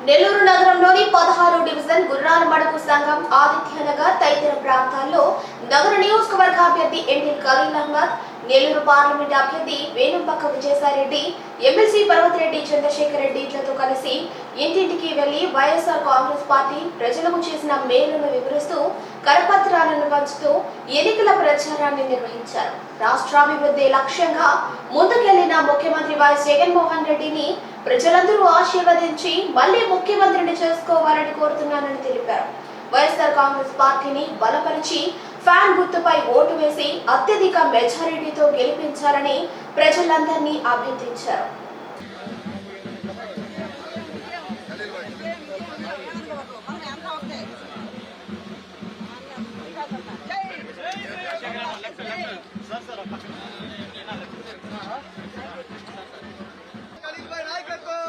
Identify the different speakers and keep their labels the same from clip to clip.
Speaker 1: నెల్లూరు నగరంలోని పదహారు డివిజన్ గుర్రాల మడుగు సంఘం ఆదిత్యనగర్ తదితర ప్రాంతాల్లో నగర నియోజకవర్గ అభ్యర్థి ఎంపీ ఖలీల్ అహ్మద్ నెల్లూరు పార్లమెంట్ అభ్యర్థి వేణుంపక్క విజయసాయిరెడ్డి ఎమ్మెల్సీ పర్వతిరెడ్డి చంద్రశేఖర్ రెడ్డిలతో కలిసి ఇంటింటికి వెళ్ళి వైఎస్ఆర్ కాంగ్రెస్ పార్టీ ప్రజలకు చేసిన మేలును వివరిస్తూ కరపత్రాలను పంచుతూ ఎన్నికల ప్రచారాన్ని నిర్వహించారు. రాష్ట్రాభివృద్ధి లక్ష్యంగా ముందుకెళ్ళిన ముఖ్యమంత్రి వైఎస్ జగన్మోహన్ రెడ్డిని ప్రజలందరూ ఆశీర్వదించి మళ్ళీ ముఖ్యమంత్రిని చేసుకోవాలని కోరుతున్నానని తెలిపారు. వైఎస్ఆర్ కాంగ్రెస్ పార్టీని బలపరిచి ఫ్యాన్ గుర్తుపై ఓటు వేసి అత్యధిక మెజారిటీతో గెలిపించాలని ప్రజలందరినీ అభ్యర్థించారు
Speaker 2: ఖలీల్ భాయ్ నాయకత్వం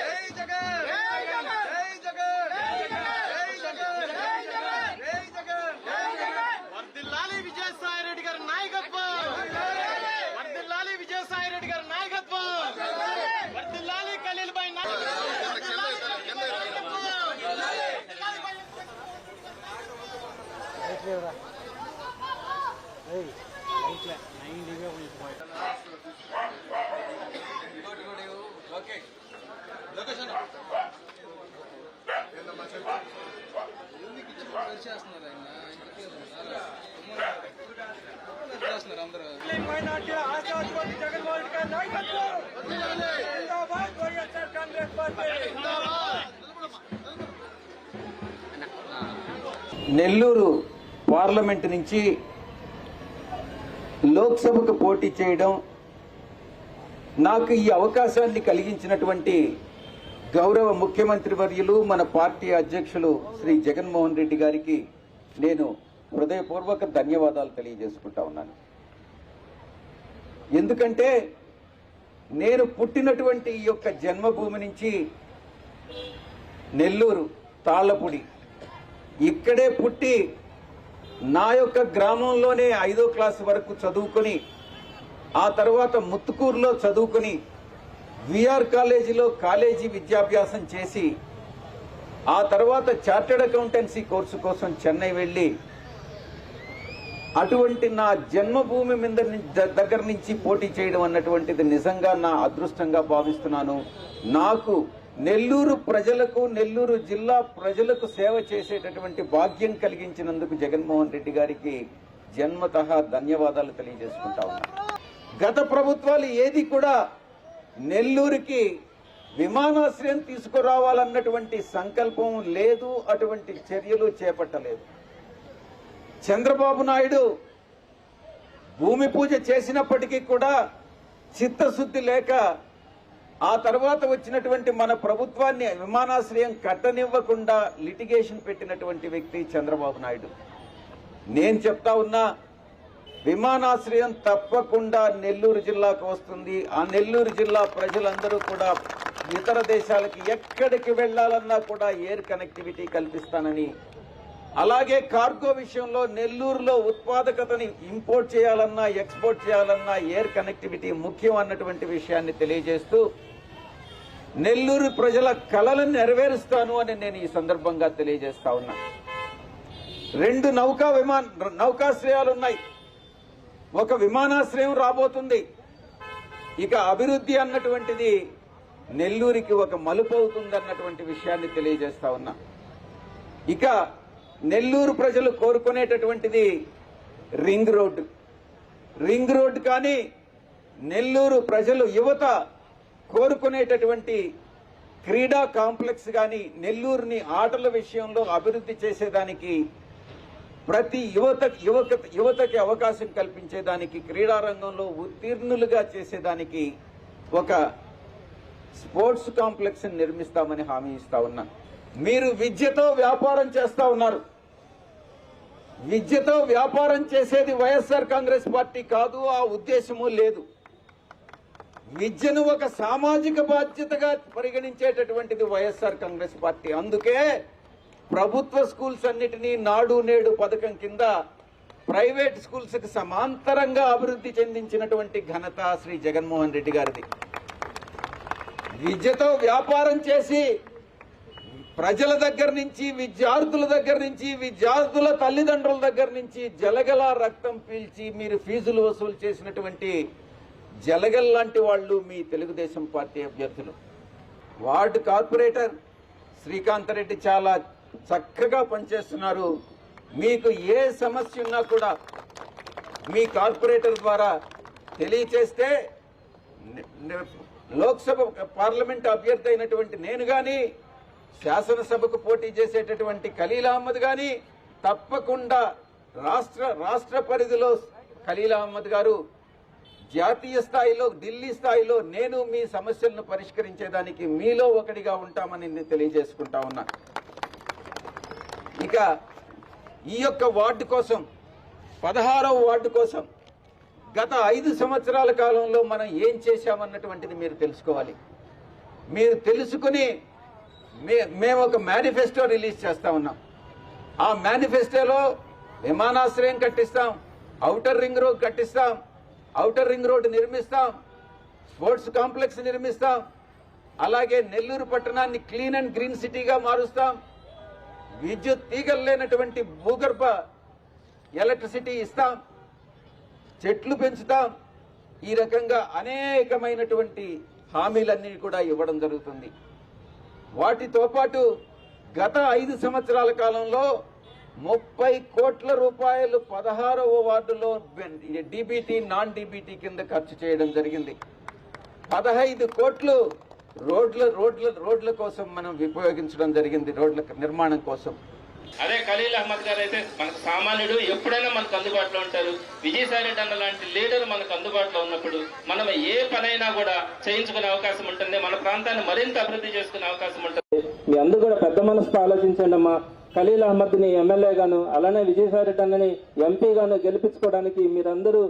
Speaker 2: జై జగన్ జై జగన్ జై జగన్ జై జగన్
Speaker 3: వర్దిల్లాలి విజయసాయి రెడ్డి గారి నాయకత్వం వర్దిల్లాలి విజయసాయి రెడ్డి గారి నాయకత్వం వర్దిల్లాలి ఖలీల్ భాయ్
Speaker 4: మైనార్టీ ఆశాధిపతి జగన్మోహన్ రెడ్డి గారి నాయకత్వం జిందాబాద్ వైఎస్ఆర్ కాంగ్రెస్ పార్టీ
Speaker 5: నెల్లూరు పార్లమెంట్ నుంచి లోక్సభకు పోటీ చేయడం నాకు ఈ అవకాశాన్ని కలిగించినటువంటి గౌరవ ముఖ్యమంత్రి వర్యులు మన పార్టీ అధ్యక్షులు శ్రీ జగన్మోహన్ రెడ్డి గారికి నేను హృదయపూర్వక ధన్యవాదాలు తెలియజేసుకుంటా ఉన్నాను. ఎందుకంటే నేను పుట్టినటువంటి ఈ యొక్క జన్మభూమి నుంచి నెల్లూరు తాళ్ళపూడి ఇక్కడే పుట్టి నా యొక్క గ్రామంలోనే ఐదో క్లాస్ వరకు చదువుకొని ఆ తర్వాత ముత్తుకూరులో చదువుకొని విఆర్ కాలేజీలో కాలేజీ విద్యాభ్యాసం చేసి ఆ తర్వాత చార్టెడ్ అకౌంటెన్సీ కోర్సు కోసం చెన్నై వెళ్ళి అటువంటి నా జన్మభూమి మీద ని- దగ్గర నుంచి పోటీ చేయడం అన్నటువంటిది నిజంగా నా అదృష్టంగా భావిస్తున్నాను. నాకు నెల్లూరు ప్రజలకు నెల్లూరు జిల్లా ప్రజలకు సేవ చేసేటటువంటి భాగ్యం కలిగించినందుకు జగన్మోహన్ రెడ్డి గారికి జన్మత ధన్యవాదాలు తెలియజేసుకుంటా ఉన్నా. గత ప్రభుత్వాలు ఏది కూడా నెల్లూరుకి విమానాశ్రయం తీసుకురావాలన్నటువంటి సంకల్పం లేదు అటువంటి చర్యలు చేపట్టలేదు. చంద్రబాబు నాయుడు భూమి పూజ చేసినప్పటికీ కూడా చిత్తశుద్ధి లేక ఆ తర్వాత వచ్చినటువంటి మన ప్రభుత్వాన్ని విమానాశ్రయం కట్టనివ్వకుండా లిటిగేషన్ పెట్టినటువంటి వ్యక్తి చంద్రబాబు నాయుడు. నేను చెప్తా ఉన్నా విమానాశ్రయం తప్పకుండా నెల్లూరు జిల్లాకు వస్తుంది. ఆ నెల్లూరు జిల్లా ప్రజలందరూ కూడా ఇతర దేశాలకి ఎక్కడికి వెళ్ళాలన్నా కూడా ఎయిర్ కనెక్టివిటీ కల్పిస్తానని అలాగే కార్గో విషయంలో నెల్లూరులో ఉత్పాదకతని ఇంపోర్ట్ చేయాలన్నా ఎక్స్పోర్ట్ చేయాలన్నా ఎయిర్ కనెక్టివిటీ ముఖ్యం అన్నటువంటి విషయాన్ని తెలియజేస్తూ నెల్లూరు ప్రజల కళలను నెరవేరుస్తాను అని నేను ఈ సందర్భంగా తెలియజేస్తా ఉన్నా. రెండు నౌకా విమాన నౌకాశ్రయాలు ఉన్నాయి. ఒక విమానాశ్రయం రాబోతుంది. ఇక అభివృద్ధి అన్నటువంటిది నెల్లూరికి ఒక మలుపు అవుతుంది అన్నటువంటి విషయాన్ని తెలియజేస్తా ఉన్నా. ఇక నెల్లూరు ప్రజలు కోరుకునేటటువంటిది రింగ్ రోడ్డు. రింగ్ రోడ్డు కానీ నెల్లూరు ప్రజలు యువత కోరుకునేటటువంటి క్రీడా కాంప్లెక్స్ కానీ నెల్లూరుని ఆటల విషయంలో అభివృద్ధి చేసేదానికి ప్రతి యువత యువక యువతకి అవకాశం కల్పించేదానికి క్రీడా రంగంలో ఉత్తీర్ణులుగా చేసేదానికి ఒక స్పోర్ట్స్ కాంప్లెక్స్ నిర్మిస్తామని హామీ ఇస్తా ఉన్నా మీరు విద్యతో వ్యాపారం చేస్తా ఉన్నారు. విద్యతో వ్యాపారం చేసేది వైఎస్ఆర్ కాంగ్రెస్ పార్టీ కాదు ఆ ఉద్దేశము లేదు. విద్యను ఒక సామాజిక బాధ్యతగా పరిగణించేటటువంటిది వైఎస్ఆర్ కాంగ్రెస్ పార్టీ. అందుకే ప్రభుత్వ స్కూల్స్ అన్నిటినీ నాడు నేడు పథకం కింద ప్రైవేట్ స్కూల్స్కి సమాంతరంగా అభివృద్ధి చెందించినటువంటి ఘనత శ్రీ జగన్మోహన్ రెడ్డి గారిది. విద్యతో వ్యాపారం చేసి ప్రజల దగ్గర నుంచి విద్యార్థుల దగ్గర నుంచి విద్యార్థుల తల్లిదండ్రుల దగ్గర నుంచి జలగల రక్తం పీల్చి మీరు ఫీజులు వసూలు చేసినటువంటి జలగల్ లాంటి వాళ్ళు మీ తెలుగుదేశం పార్టీ అభ్యర్థులు. వార్డు కార్పొరేటర్ శ్రీకాంత్ రెడ్డి చాలా చక్కగా పనిచేస్తున్నారు. మీకు ఏ సమస్య ఉన్నా కూడా మీ కార్పొరేటర్ ద్వారా తెలియచేస్తే లోక్సభ పార్లమెంట్ అభ్యర్థి అయినటువంటి నేను కానీ శాసనసభకు పోటీ చేసేటటువంటి ఖలీల్ అహ్మద్ గాని తప్పకుండా రాష్ట్ర రాష్ట్ర పరిధిలో ఖలీల్ అహ్మద్ గారు జాతీయ స్థాయిలో ఢిల్లీ స్థాయిలో నేను మీ సమస్యలను పరిష్కరించేదానికి మీలో ఒకటిగా ఉంటామని నేను తెలియజేసుకుంటా ఉన్నా. ఇక ఈ యొక్క వార్డు కోసం పదహారవ వార్డు కోసం గత ఐదు సంవత్సరాల కాలంలో మనం ఏం చేశామన్నటువంటిది మీరు తెలుసుకోవాలి. మీరు తెలుసుకుని మేము ఒక మేనిఫెస్టో రిలీజ్ చేస్తా ఉన్నాం. ఆ మేనిఫెస్టోలో విమానాశ్రయం కట్టిస్తాం ఔటర్ రింగ్ రోడ్ కట్టిస్తాం ఔటర్ రింగ్ రోడ్ నిర్మిస్తాం స్పోర్ట్స్ కాంప్లెక్స్ నిర్మిస్తాం అలాగే నెల్లూరు పట్టణాన్ని క్లీన్ అండ్ గ్రీన్ సిటీగా మారుస్తాం. విద్యుత్ తీగలు లేనటువంటి భూగర్భ ఎలక్ట్రిసిటీ ఇస్తాం చెట్లు పెంచుతాం. ఈ రకంగా అనేకమైనటువంటి హామీలన్నీ కూడా ఇవ్వడం జరుగుతుంది. వాటితో పాటు గత ఐదు సంవత్సరాల కాలంలో ముప్పై కోట్ల రూపాయలు పదహారవ వార్డులో డీబీటీ నాన్ డీబీటీ కింద ఖర్చు చేయడం జరిగింది. పదహైదు కోట్లు రోడ్ల రోడ్ల రోడ్ల కోసం మనం ఉపయోగించడం జరిగింది రోడ్ల నిర్మాణం కోసం.
Speaker 6: అదే ఖలీల్ అహ్మద్ గారు అయితే మనకు సామాన్యుడు ఎప్పుడైనా మనకు అందుబాటులో ఉంటారు. విజయసాయి రెడ్డి అన్న లాంటి లీడర్ మనకు అందుబాటులో ఉన్నప్పుడు మనం ఏ పనైనా కూడా చేయించుకునే అవకాశం ఉంటుంది. మన ప్రాంతాన్ని మరింత అభివృద్ధి చేసుకునే అవకాశం ఉంటుంది.
Speaker 7: మీ అందరూ కూడా పెద్ద మనసుతో ఆలోచించండి అమ్మా. ఖలీల్ అహ్మద్ని ఎమ్మెల్యే గాను అలానే విజయసాయి రెడ్డి అన్నని ఎంపీగాను గెలిపించుకోవడానికి మీరందరూ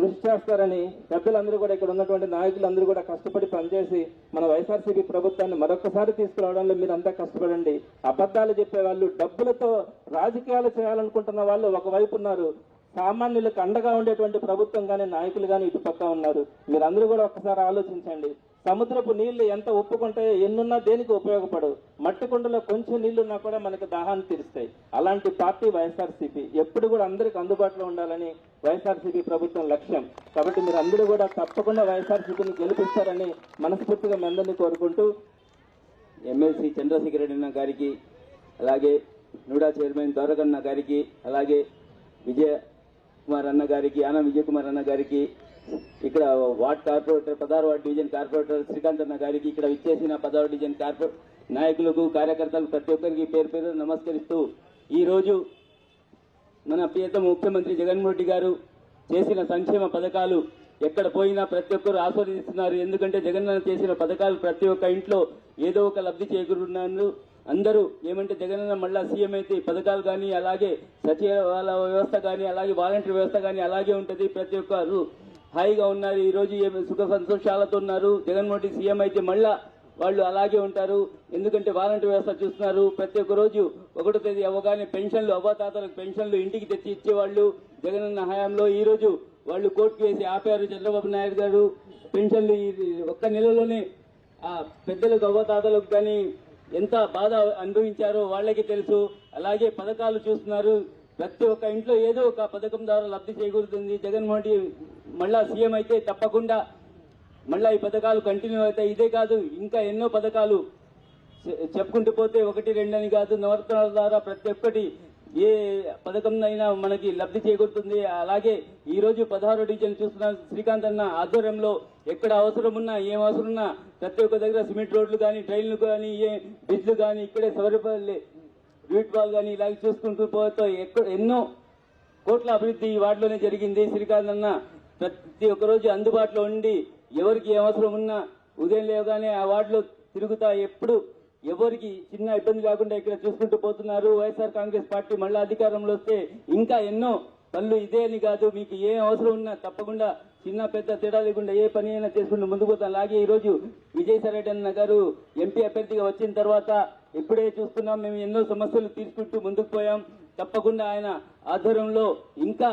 Speaker 7: కృషి చేస్తారని పెద్దలందరూ కూడా ఇక్కడ ఉన్నటువంటి నాయకులందరూ కూడా కష్టపడి పనిచేసి మన వైఎస్ఆర్సీపీ ప్రభుత్వాన్ని మరొకసారి తీసుకురావడంలో మీరు అంతా కష్టపడండి. అబద్ధాలు చెప్పే వాళ్ళు డబ్బులతో రాజకీయాలు చేయాలనుకుంటున్న వాళ్ళు ఒకవైపు ఉన్నారు. సామాన్యులకు అండగా ఉండేటువంటి ప్రభుత్వం కానీ నాయకులు కానీ ఇటు పక్క ఉన్నారు. మీరందరూ కూడా ఒకసారి ఆలోచించండి. సముద్రపు నీళ్ళు ఎంత ఉప్పుకుంటాయో ఎన్నున్నా దేనికి ఉపయోగపడవు. మట్టి కుండలో కొంచెం నీళ్ళున్నా కూడా మనకి దాహాన్ని తీరుస్తాయి. అలాంటి పార్టీ వైఎస్ఆర్సీపీ ఎప్పుడు కూడా అందరికి అందుబాటులో ఉండాలని వైఎస్ఆర్సీపీ ప్రభుత్వం లక్ష్యం. కాబట్టి మీరు అందరూ కూడా తప్పకుండా వైఎస్ఆర్సీపీని గెలిపిస్తారని మనస్ఫూర్తిగా మీ కోరుకుంటూ ఎమ్మెల్సీ చంద్రశేఖర రెడ్డి అన్న గారికి అలాగే నూడా చైర్మన్ దొరకన్న గారికి అలాగే విజయ కుమార్ అన్న గారికి ఆనం విజయ్ కుమార్ అన్న గారికి ఇక్కడ వార్డ్ కార్పొరేటర్ పదహారు వార్డ్ డివిజన్ కార్పొరేటర్ శ్రీకాంత్ అన్న గారికి ఇక్కడ విచ్చేసిన పదహారు డివిజన్ కార్పొరేట్ నాయకులకు కార్యకర్తలకు ప్రతి ఒక్కరికి పేరు పేరు నమస్కరిస్తూ ఈ రోజు మన ప్రియత ముఖ్యమంత్రి జగన్మోహన్ రెడ్డి గారు చేసిన సంక్షేమ పథకాలు ఎక్కడ పోయినా ప్రతి ఒక్కరు ఆస్వాదిస్తున్నారు. ఎందుకంటే జగనన్న చేసిన పథకాలు ప్రతి ఒక్క ఇంట్లో ఏదో ఒక లబ్ధి చేకూరున్నారు అందరూ ఏమంటే జగనన్న మళ్ళా సీఎం అయితే పథకాలు కానీ అలాగే సచివాలయ వ్యవస్థ కానీ అలాగే వాలంటీర్ వ్యవస్థ కానీ అలాగే ఉంటుంది. ప్రతి ఒక్కరు హాయిగా ఉన్నారు. ఈరోజు సుఖ సంతోషాలతో ఉన్నారు. జగన్మోహన్ రెడ్డి సీఎం అయితే మళ్ళా వాళ్ళు అలాగే ఉంటారు. ఎందుకంటే వాలంటీర్ వ్యవస్థ చూస్తున్నారు. ప్రతి ఒక్క రోజు ఒకటో తేదీ అవ్వగానే పెన్షన్లు అవ్వతాతలకు పెన్షన్లు ఇంటికి తెచ్చి ఇచ్చేవాళ్ళు జగనన్న హయాంలో. ఈ రోజు వాళ్ళు కోర్టుకు వేసి ఆపారు చంద్రబాబు నాయుడు గారు. పెన్షన్లు ఒక్క నెలలోనే ఆ పెద్దలకు అవ్వతాతలకు కానీ ఎంత బాధ అనుభవించారో వాళ్ళకి తెలుసు. అలాగే పథకాలు చూస్తున్నారు. ప్రతి ఒక్క ఇంట్లో ఏదో ఒక పథకం ద్వారా లబ్ధి చేకూరుతుంది. జగన్మోహన్ రెడ్డి మళ్ళా సీఎం అయితే తప్పకుండా మళ్ళా ఈ పథకాలు కంటిన్యూ అవుతాయి. ఇదే కాదు ఇంకా ఎన్నో పథకాలు చెప్పుకుంటూ పోతే ఒకటి రెండని కాదు నవరత్నాల ద్వారా ప్రతి ఒక్కటి ఏ పథకం అయినా మనకి లబ్ధి చేకూరుతుంది. అలాగే ఈ రోజు పదహారు డివిజన్ చూస్తున్న శ్రీకాంత్ అన్న ఆధ్వర్యంలో ఎక్కడ అవసరం ఉన్నా ఏం అవసరం ఉన్నా ప్రతి ఒక్క దగ్గర సిమెంట్ రోడ్లు కానీ ట్రైన్లు కానీ ఏ బ్రిడ్జ్లు కానీ ఇక్కడే సవరిపల్లి రూట్ బాల్ కానీ ఇలాగ చూసుకుంటూ పోతే ఎక్కడ ఎన్నో కోట్ల అభివృద్ధి ఈ వార్డులోనే జరిగింది. శ్రీకాంత్ అన్న ప్రతి ఒక్క రోజు అందుబాటులో ఉండి ఎవరికి ఏ అవసరం ఉన్నా ఉదయం లేవగానే ఆ వార్డులో తిరుగుతా ఎప్పుడు ఎవరికి చిన్న ఇబ్బంది లేకుండా ఇక్కడ చూసుకుంటూ పోతున్నారు. వైఎస్ఆర్ కాంగ్రెస్ పార్టీ మళ్ళీ అధికారంలో వస్తే ఇంకా ఎన్నో పనులు ఇదే అని కాదు. మీకు ఏ అవసరం ఉన్నా తప్పకుండా చిన్న పెద్ద తేడా లేకుండా ఏ పని అయినా చేసుకుంటూ ముందుకు పోతాం అలాగే ఈరోజు విజయసాయిరెడ్డి అన్న గారు ఎంపీ అభ్యర్థిగా వచ్చిన తర్వాత ఇప్పుడే చూస్తున్నాం మేము ఎన్నో సమస్యలు తీసుకుంటూ ముందుకు పోయాం. తప్పకుండా ఆయన ఆధ్వర్యంలో ఇంకా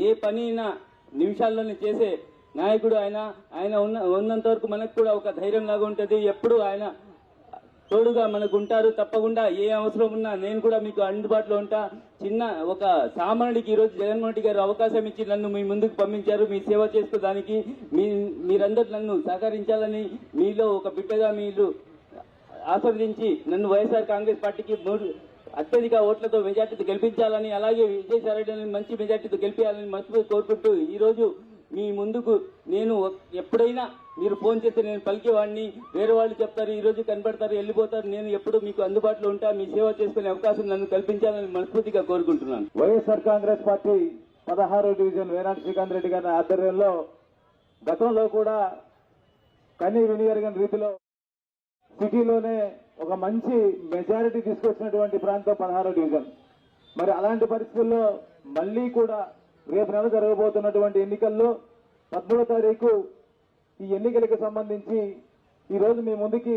Speaker 7: ఏ పని అయినా నిమిషాల్లోనే చేసే నాయకుడు ఆయన. ఆయన ఉన్న ఉన్నంత వరకు మనకు కూడా ఒక ధైర్యం లాగా ఉంటుంది. ఎప్పుడు ఆయన తోడుగా మనకు ఉంటారు తప్పకుండా. ఏ అవసరం ఉన్నా నేను కూడా మీకు అందుబాటులో ఉంటా. చిన్న ఒక సామాన్యుడికి ఈరోజు జగన్మోహన్ రెడ్డి గారు అవకాశం ఇచ్చి నన్ను మీ ముందుకు పంపించారు. మీ సేవ చేసుకోవడానికి మీ మీరందరూ నన్ను సహకరించాలని మీలో ఒక బిడ్డగా మీరు ఆస్వాదించి నన్ను వైఎస్ఆర్ కాంగ్రెస్ పార్టీకి మూడు అత్యధిక ఓట్లతో మెజార్టీతో గెలిపించాలని అలాగే విజయసాయి రెడ్డిని మంచి మెజార్టీతో గెలిపించాలని మనస్ఫూర్తి కోరుకుంటూ ఈరోజు మీ ముందుకు నేను ఎప్పుడైనా మీరు ఫోన్ చేస్తే నేను పలికేవాడిని వేరే వాళ్ళు చెప్తారు ఈ రోజు కనపడతారు వెళ్ళిపోతారు నేను ఎప్పుడు మీకు అందుబాటులో ఉంటా మీ సేవ చేసుకునే అవకాశం నన్ను కల్పించాలని మనస్ఫూర్తిగా కోరుకుంటున్నాను.
Speaker 8: వైఎస్ఆర్ కాంగ్రెస్ పార్టీ పదహారో డివిజన్ వేనాటి శ్రీకాంత్ రెడ్డి గారి ఆధ్వర్యంలో గతంలో కూడా కనీ వినియరగని రీతిలో సిటీలోనే ఒక మంచి మెజారిటీ తీసుకొచ్చినటువంటి ప్రాంతం పదహారో డివిజన్. మరి అలాంటి పరిస్థితుల్లో మళ్ళీ కూడా రేపు నెల జరగబోతున్నటువంటి ఎన్నికల్లో పద్మూడో తారీఖు ఈ ఎన్నికలకు సంబంధించి ఈరోజు మీ ముందుకి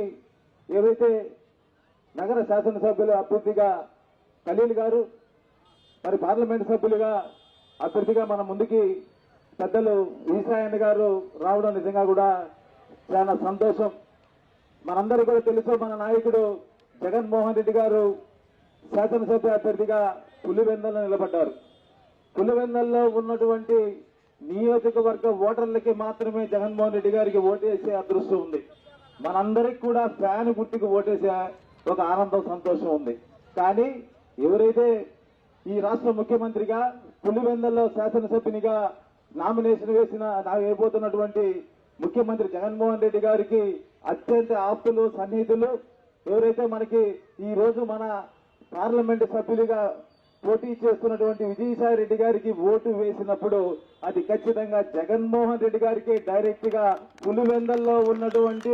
Speaker 8: ఏవైతే నగర శాసనసభ్యులు అభ్యర్థిగా ఖలీల్ గారు మరి పార్లమెంట్ సభ్యులుగా అభ్యర్థిగా మన ముందుకి పెద్దలు ఈశాయన్ గారు రావడం నిజంగా కూడా చాలా సంతోషం. మనందరికీ కూడా తెలుసు మన నాయకుడు జగన్మోహన్ రెడ్డి గారు శాసనసభ్య అభ్యర్థిగా పులివెందల్లో నిలబడ్డారు. పులివెందల్లో ఉన్నటువంటి నియోజకవర్గ ఓటర్లకి మాత్రమే జగన్మోహన్ రెడ్డి గారికి ఓటేసే అదృష్టం ఉంది. మనందరికి కూడా ఫ్యాన్ గుర్తుకు ఓటేసే ఒక ఆనందం సంతోషం ఉంది. కానీ ఎవరైతే ఈ రాష్ట్ర ముఖ్యమంత్రిగా పులివెందల్లో శాసనసభ్యునిగా నామినేషన్ వేసిన నా వేయబోతున్నటువంటి ముఖ్యమంత్రి జగన్మోహన్ రెడ్డి గారికి అత్యంత ఆప్తులు సన్నిహితులు ఎవరైతే మనకి ఈ రోజు మన పార్లమెంట్ సభ్యులుగా పోటీ చేస్తున్నటువంటి విజయసాయి రెడ్డి గారికి ఓటు వేసినప్పుడు అది ఖచ్చితంగా జగన్మోహన్ రెడ్డి గారికి డైరెక్ట్గా పులివెందల్లో ఉన్నటువంటి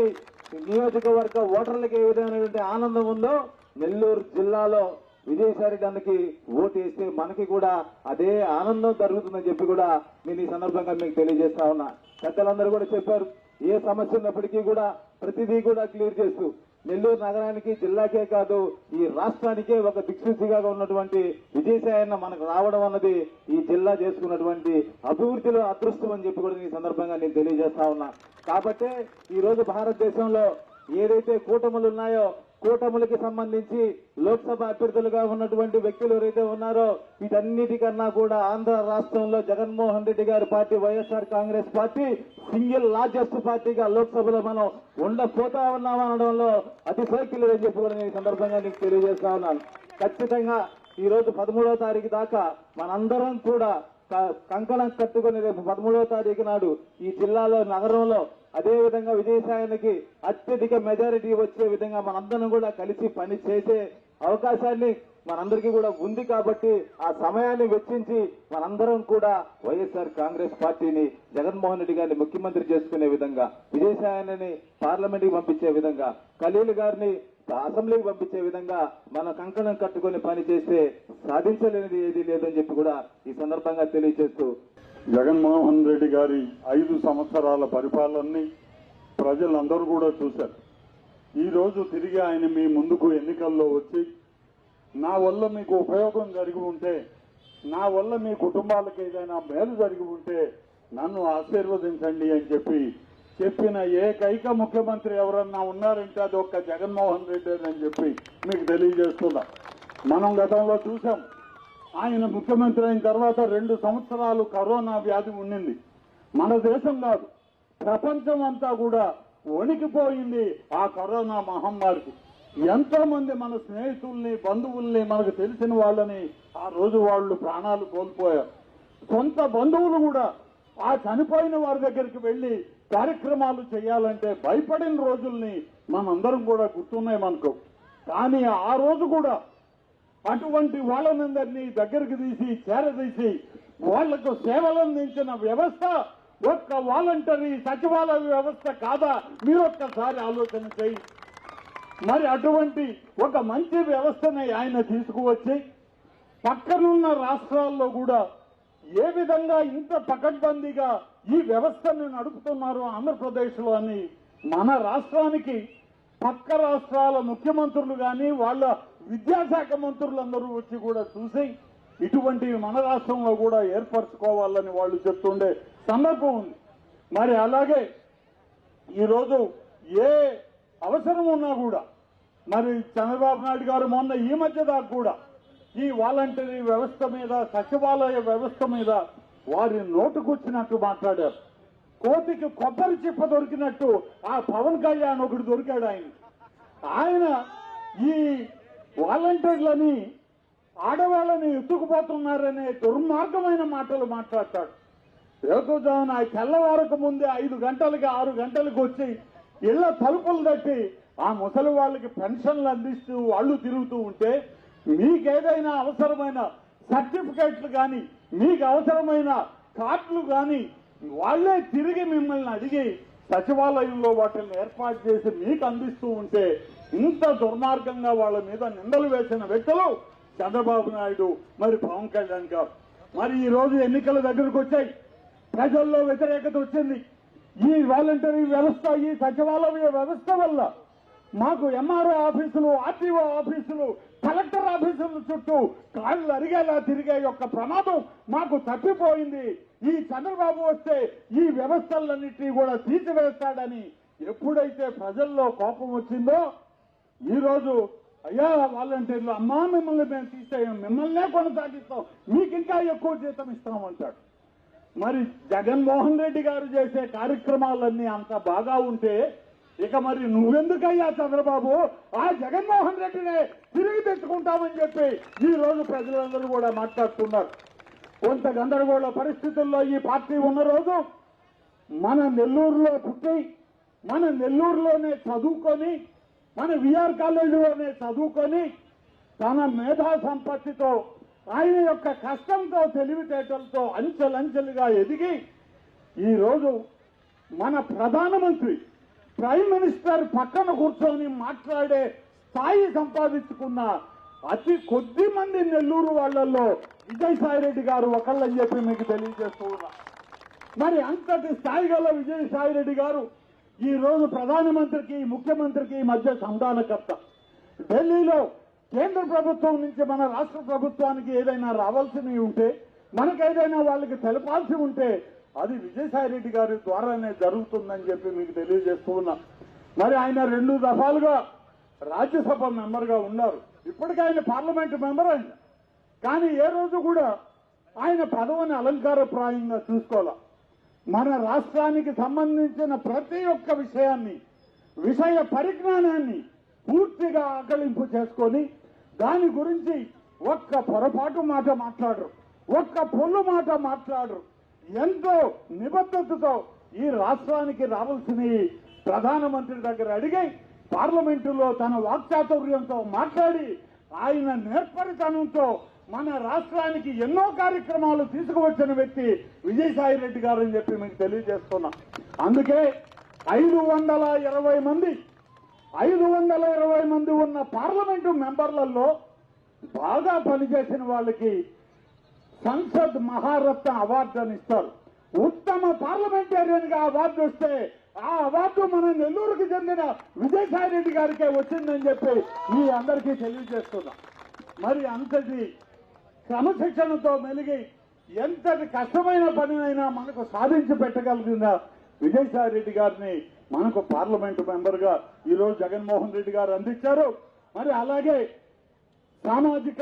Speaker 8: నియోజకవర్గ ఓటర్లకి ఏ విధమైనటువంటి ఆనందం ఉందో నెల్లూరు జిల్లాలో విజయసాయి రెడ్డి ఓటు వేస్తే మనకి కూడా అదే ఆనందం జరుగుతుందని చెప్పి కూడా నేను ఈ సందర్భంగా మీకు తెలియజేస్తా ఉన్నా. పెద్దలందరూ కూడా చెప్పారు ఏ సమస్య ఉన్నప్పటికీ కూడా ప్రతిదీ కూడా క్లియర్ చేస్తూ నెల్లూరు నగరానికి జిల్లాకే కాదు ఈ రాష్ట్రానికే ఒక దిక్సూచిగా ఉన్నటువంటి విజయసాయన్న మనకు రావడం అన్నది ఈ జిల్లా చేసుకున్నటువంటి అభివృద్ధిలో అదృష్టం అని చెప్పి కూడా ఈ సందర్భంగా నేను తెలియజేస్తా ఉన్నా. కాబట్టే ఈ రోజు భారతదేశంలో ఏదైతే కూటములు ఉన్నాయో కూటములకి సంబంధించి లోక్సభ అభ్యర్థులుగా ఉన్నటువంటి వ్యక్తులు ఎవరైతే ఉన్నారో వీటన్నిటికన్నా కూడా ఆంధ్ర రాష్ట్రంలో జగన్మోహన్ రెడ్డి గారి party YSR Congress party single largest పార్టీగా లోక్సభలో మనం ఉండపోతా ఉన్నామనడంలో అతిశయోక్తి లేదని చెప్పి కూడా నేను ఈ సందర్భంగా నీకు తెలియజేస్తా ఉన్నాను. ఖచ్చితంగా ఈ రోజు పదమూడవ తారీఖు దాకా మనందరం కూడా క- కంకణం కట్టుకుని రేపు పదమూడవ తారీఖు నాడు ఈ జిల్లాలో నగరంలో అదే విధంగా విజయసాయానికి అత్యధిక మెజారిటీ వచ్చే విధంగా మనందరం కూడా కలిసి పని చేసే అవకాశాన్ని మనందరికీ కూడా ఉంది కాబట్టి ఆ సమయాన్ని వెచ్చించి మనందరం కూడా వైఎస్ఆర్ కాంగ్రెస్ పార్టీని జగన్మోహన్ రెడ్డి గారిని ముఖ్యమంత్రి చేసుకునే విధంగా విజయసాయిని పార్లమెంట్కి పంపించే విధంగా ఖలీల్ గారిని అసెంబ్లీకి పంపించే విధంగా మన కంకణం కట్టుకొని పని చేస్తే సాధించలేనిది ఏది లేదని చెప్పి కూడా ఈ సందర్భంగా తెలియజేస్తూ
Speaker 9: జగన్మోహన్ రెడ్డి గారి ఐదు సంవత్సరాల పరిపాలనని ప్రజలందరూ కూడా చూశారు. ఈరోజు తిరిగి ఆయన మీ ముందుకు ఎన్నికల్లో వచ్చి నా వల్ల మీకు ఉపయోగం జరిగి ఉంటే నా వల్ల మీ కుటుంబాలకు ఏదైనా మేలు జరిగి ఉంటే నన్ను ఆశీర్వదించండి అని చెప్పి చెప్పిన ఏకైక ముఖ్యమంత్రి ఎవరన్నా ఉన్నారంటే అది ఒక్క జగన్మోహన్ రెడ్డి అని చెప్పి మీకు తెలియజేస్తున్నా. మనం గతంలో చూసాం ఆయన ముఖ్యమంత్రి అయిన తర్వాత రెండు సంవత్సరాలు కరోనా వ్యాధి ఉండింది మన దేశం కాదు ప్రపంచం అంతా కూడా వణికిపోయింది ఆ కరోనా మహమ్మారికి. ఎంతో మంది మన స్నేహితుల్ని బంధువుల్ని మనకు తెలిసిన వాళ్ళని ఆ రోజు వాళ్ళు ప్రాణాలు కోల్పోయారు. సొంత బంధువులు కూడా ఆ చనిపోయిన వారి దగ్గరికి వెళ్ళి కార్యక్రమాలు చేయాలంటే భయపడిన రోజుల్ని మనందరం కూడా గుర్తున్నాయి మనకు. కానీ ఆ రోజు కూడా అటువంటి వాళ్ళనందరినీ దగ్గరికి తీసి చేరదీసి వాళ్ళకు సేవలు అందించిన వ్యవస్థ ఒక్క వాలంటరీ సచివాలయ వ్యవస్థ కాదా? మీరు ఒక్కసారి ఆలోచన చేయి. మరి అటువంటి ఒక మంచి వ్యవస్థని ఆయన తీసుకువచ్చి పక్కనున్న రాష్ట్రాల్లో కూడా ఏ విధంగా ఇంత పకడ్బందీగా ఈ వ్యవస్థను నడుపుతున్నారు ఆంధ్రప్రదేశ్లో అని మన రాష్ట్రానికి పక్క రాష్ట్రాల ముఖ్యమంత్రులు కానీ వాళ్ళ విద్యాశాఖ మంత్రులందరూ వచ్చి కూడా చూసి ఇటువంటివి మన రాష్ట్రంలో కూడా ఏర్పరచుకోవాలని వాళ్ళు చెప్తుండే సందర్భం ఉంది. మరి అలాగే ఈరోజు ఏ అవసరం ఉన్నా కూడా మరి చంద్రబాబు నాయుడు గారు మొన్న ఈ మధ్య దాకా కూడా ఈ వాలంటరీ వ్యవస్థ మీద సచివాలయ వ్యవస్థ మీద వారి నోటుకొచ్చినట్టు మాట్లాడారు. కోతికి కొబ్బరి చిప్ప దొరికినట్టు ఆ పవన్ కళ్యాణ్ ఒకడు దొరికాడు ఆయన ఆయన ఈ వాలంటీర్లని ఆడవాళ్ళని ఎత్తుకుపోతున్నారనే దుర్మార్గమైన మాటలు మాట్లాడతాడు. వేకుజామున ఆ తెల్లవారకు ముందే ఐదు గంటలకి ఆరు గంటలకు వచ్చి ఇళ్ళ తలుపులు తట్టి ఆ ముసలి వాళ్ళకి పెన్షన్లు అందిస్తూ వాళ్ళు తిరుగుతూ ఉంటే మీకేదైనా అవసరమైన సర్టిఫికెట్లు కానీ మీకు అవసరమైన కార్డులు కానీ వాళ్ళే తిరిగి మిమ్మల్ని అడిగి సచివాలయంలో వాటిని ఏర్పాటు చేసి మీకు అందిస్తూ ఉంటే ఇంత దుర్మార్గంగా వాళ్ళ మీద నిందలు వేసిన వ్యక్తులు చంద్రబాబు నాయుడు మరి పవన్ కళ్యాణ్ గారు. మరి ఈ రోజు ఎన్నికల దగ్గరకు వచ్చాయి. ప్రజల్లో వ్యతిరేకత వచ్చింది. ఈ వాలంటరీ వ్యవస్థ ఈ సచివాలయ వ్యవస్థ వల్ల మాకు ఎంఆర్ఓ ఆఫీసులు ఆర్టీఓ ఆఫీసులు కలెక్టర్ ఆఫీసుల చుట్టూ కాళ్ళు అరిగేలా తిరిగే యొక్క ప్రమాదం మాకు తప్పిపోయింది. ఈ చంద్రబాబు వస్తే ఈ వ్యవస్థలన్నింటినీ కూడా తీసివేస్తాడని ఎప్పుడైతే ప్రజల్లో కోపం వచ్చిందో ఈ రోజు అయ్యా వాలంటీర్లు అమ్మా మిమ్మల్ని మేము తీసేయం మిమ్మల్నే కొనసాగిస్తాం మీకు ఇంకా ఎక్కువ జీతం ఇస్తామంటాడు మరి జగన్మోహన్ రెడ్డి గారు చేసే కార్యక్రమాలన్నీ అంత బాగా ఉంటే ఇక మరి నువ్వెందుకయ్యా చంద్రబాబు? ఆ జగన్మోహన్ రెడ్డినే తిరిగి తెచ్చుకుంటామని చెప్పి ఈ రోజు ప్రజలందరూ కూడా మాట్లాడుతున్నారు. కొంత గందరగోళ పరిస్థితుల్లో ఈ పార్టీ ఉన్న రోజు మన నెల్లూరులో పుట్టి మన నెల్లూరులోనే చదువుకొని మన విఆర్ కాలేజీలోనే చదువుకొని తన మేధా సంపత్తితో ఆయన యొక్క కష్టంతో తెలివితేటలతో అంచెలంచెలుగా ఎదిగి ఈరోజు మన ప్రధానమంత్రి ప్రైమ్ మినిస్టర్ పక్కన కూర్చొని మాట్లాడే స్థాయి సంపాదించుకున్న అతి కొద్ది మంది నెల్లూరు వాళ్ళల్లో విజయసాయిరెడ్డి గారు ఒకళ్ళని చెప్పి మీకు తెలియజేస్తూ ఉన్నా. మరి అంతటి స్థాయి గల విజయసాయి రెడ్డి గారు ఈ రోజు ప్రధానమంత్రికి ముఖ్యమంత్రికి మధ్య సంధానకర్త ఢిల్లీలో కేంద్ర ప్రభుత్వం నుంచి మన రాష్ట్ర ప్రభుత్వానికి ఏదైనా రావాల్సినవి ఉంటే మనకేదైనా వాళ్ళకి తెలపాల్సి ఉంటే అది విజయసాయిరెడ్డి గారి ద్వారానే జరుగుతుందని చెప్పి మీకు తెలియజేస్తూ ఉన్నా. మరి ఆయన రెండు దఫాలుగా రాజ్యసభ మెంబర్గా ఉన్నారు. ఇప్పటికీ ఆయన పార్లమెంటు మెంబర్ ఆయన కానీ ఏ రోజు కూడా ఆయన పదవిని అలంకారప్రాయంగా చూసుకోవాలి? మన రాష్ట్రానికి సంబంధించిన ప్రతి ఒక్క విషయాన్ని విషయ పరిజ్ఞానాన్ని పూర్తిగా ఆకలింపు చేసుకొని దాని గురించి ఒక్క పొరపాటు మాట మాట్లాడరు. ఒక్క పొల్లు మాట మాట్లాడరు. ఎంతో నిబద్ధతతో ఈ రాష్ట్రానికి రావాల్సినవి ప్రధానమంత్రి దగ్గర అడిగి పార్లమెంటులో తన వాక్చాతుర్యంతో మాట్లాడి ఆయన నేర్పరితనంతో మన రాష్ట్రానికి ఎన్నో కార్యక్రమాలు తీసుకువచ్చిన వ్యక్తి విజయసాయి రెడ్డి గారు అని చెప్పి మీకు తెలియజేస్తున్నా. అందుకే ఐదు వందల ఇరవై మంది ఐదు వందల ఇరవై మంది ఉన్న పార్లమెంటు మెంబర్లలో బాగా పనిచేసిన వాళ్ళకి సంసద్ మహారత్న అవార్డు అని ఇస్తారు. ఉత్తమ పార్లమెంటేరియన్గా అవార్డు వస్తే ఆ అవార్డు మన నెల్లూరుకి చెందిన విజయసాయి రెడ్డి గారికే వచ్చిందని చెప్పి మీ అందరికీ తెలియజేస్తున్నా. మరి అంతటి క్రమశిక్షణతో మెలిగి ఎంతటి కష్టమైన పనినైనా మనకు సాధించి పెట్టగలిగిన విజయసాయి రెడ్డి గారిని మనకు పార్లమెంటు మెంబర్గా ఈరోజు జగన్మోహన్ రెడ్డి గారు అందించారు. మరి అలాగే సామాజిక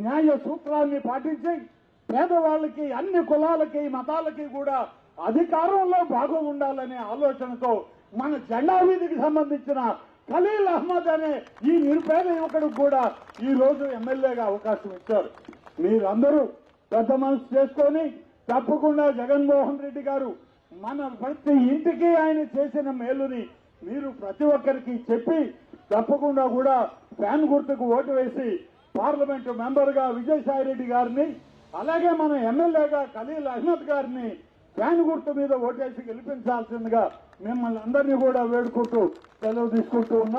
Speaker 9: న్యాయ సూత్రాన్ని పాటించి పేదవాళ్ళకి అన్ని కులాలకి మతాలకి కూడా అధికారంలో భాగం ఉండాలనే ఆలోచనతో మన జెండా వీధికి సంబంధించిన ఖలీల్ అహ్మద్ అనే ఈ నిరుపేద యువకుడికి కూడా ఈ రోజు ఎమ్మెల్యేగా అవకాశం ఇచ్చారు. మీరందరూ పెద్ద మనసు చేసుకొని తప్పకుండా జగన్మోహన్ రెడ్డి గారు మన ప్రతి ఇంటికి ఆయన చేసిన మేలుని మీరు ప్రతి ఒక్కరికి చెప్పి తప్పకుండా కూడా ఫ్యాన్ గుర్తుకు ఓటు వేసి పార్లమెంటు మెంబర్గా విజయసాయి రెడ్డి గారిని అలాగే మన ఎమ్మెల్యేగా ఖలీల్ అహ్మద్ గారిని ఫ్యాన్ గుర్తు మీద ఓటేసి గెలిపించాల్సిందిగా మిమ్మల్ని అందరినీ కూడా వేడుకుంటూ సెలవు తీసుకుంటూ ఉన్నా.